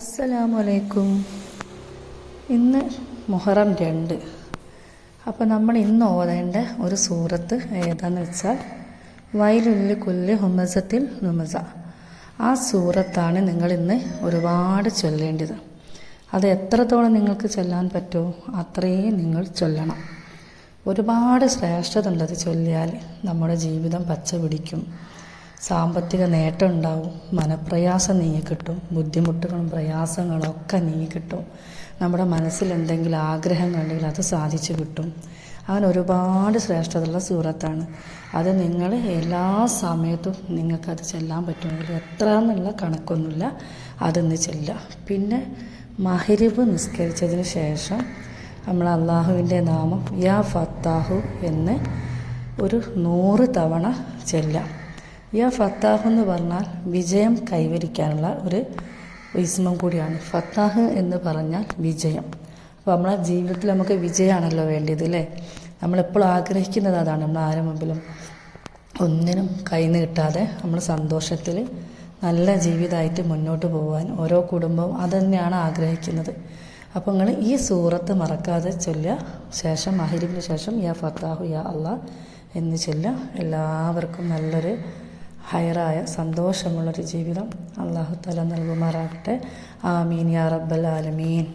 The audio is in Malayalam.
അസ്സലാമു അലൈക്കും ഇന്ന് മുഹറം രണ്ട്. അപ്പോൾ നമ്മൾ ഇന്ന് ഓതേണ്ട ഒരു സൂറത്ത് ഏതാന്ന് വെച്ചാൽ വയലുല്ലി കൊല്ലി ഹുമസത്തിൽ നുമസ. ആ സൂറത്താണ് നിങ്ങൾ ഇന്ന് ഒരുപാട് ചൊല്ലേണ്ടത്. അത് എത്രത്തോളം നിങ്ങൾക്ക് ചൊല്ലാൻ പറ്റുമോ അത്രയും നിങ്ങൾ ചൊല്ലണം. ഒരുപാട് ശ്രേഷ്ഠത ഉണ്ടത് ചൊല്ലിയാൽ നമ്മുടെ ജീവിതം പച്ച പിടിക്കും സാമ്പത്തിക നേട്ടം ഉണ്ടാവും മനപ്രയാസം നീങ്ങിക്കിട്ടും ബുദ്ധിമുട്ടുകളും പ്രയാസങ്ങളും ഒക്കെ നീങ്ങിക്കിട്ടും നമ്മുടെ മനസ്സിൽ എന്തെങ്കിലും ആഗ്രഹങ്ങളുണ്ടെങ്കിൽ അത് സാധിച്ചു കിട്ടും. അങ്ങനെ ഒരുപാട് ശ്രേഷ്ഠതയുള്ള സൂറത്താണ്. അത് നിങ്ങൾ എല്ലാ സമയത്തും നിങ്ങൾക്കത് ചെല്ലാൻ പറ്റുമെങ്കിൽ എത്ര എന്നുള്ള കണക്കൊന്നുമില്ല. അതൊന്ന് ചെല്ലുക. പിന്നെ മഹരിബ് നിസ്കരിച്ചതിന് ശേഷം നമ്മൾ അള്ളാഹുവിന്റെ നാമം യാ ഫത്താഹു എന്ന് ഒരു നൂറ് തവണ ചെല്ലാം യാ ഫത്താഹ് എന്ന് പറഞ്ഞാൽ വിജയം കൈവരിക്കാനുള്ള ഒരു വിസ്മം കൂടിയാണ്. ഫത്താഹ് എന്ന് പറഞ്ഞാൽ വിജയം. അപ്പോൾ നമ്മളെ ജീവിതത്തിൽ നമുക്ക് വിജയമാണല്ലോ വേണ്ടത് അല്ലേ നമ്മളെപ്പോഴും ആഗ്രഹിക്കുന്നത് അതാണ്. നമ്മൾ ആരും മുമ്പിലും ഒന്നിനും കൈന്ന് കിട്ടാതെ നമ്മൾ സന്തോഷത്തിൽ നല്ല ജീവിതമായിട്ട് മുന്നോട്ട് പോകാൻ ഓരോ കുടുംബവും അതുതന്നെയാണ് ആഗ്രഹിക്കുന്നത്. അപ്പോൾ നിങ്ങൾ ഈ സൂറത്ത് മറക്കാതെ ചൊല്ലുക. ശേഷം മഹരിബിന് ശേഷം യാ ഫത്താഹു യാ അള്ളാഹ് എന്ന് ചൊല്ലുക. എല്ലാവർക്കും നല്ലൊരു ഹയറായ സന്തോഷമുള്ളൊരു ജീവിതം അള്ളാഹു തല നൽകുമാറാകട്ടെ. ആമീൻ യാ റബ്ബൽ ആലമീൻ.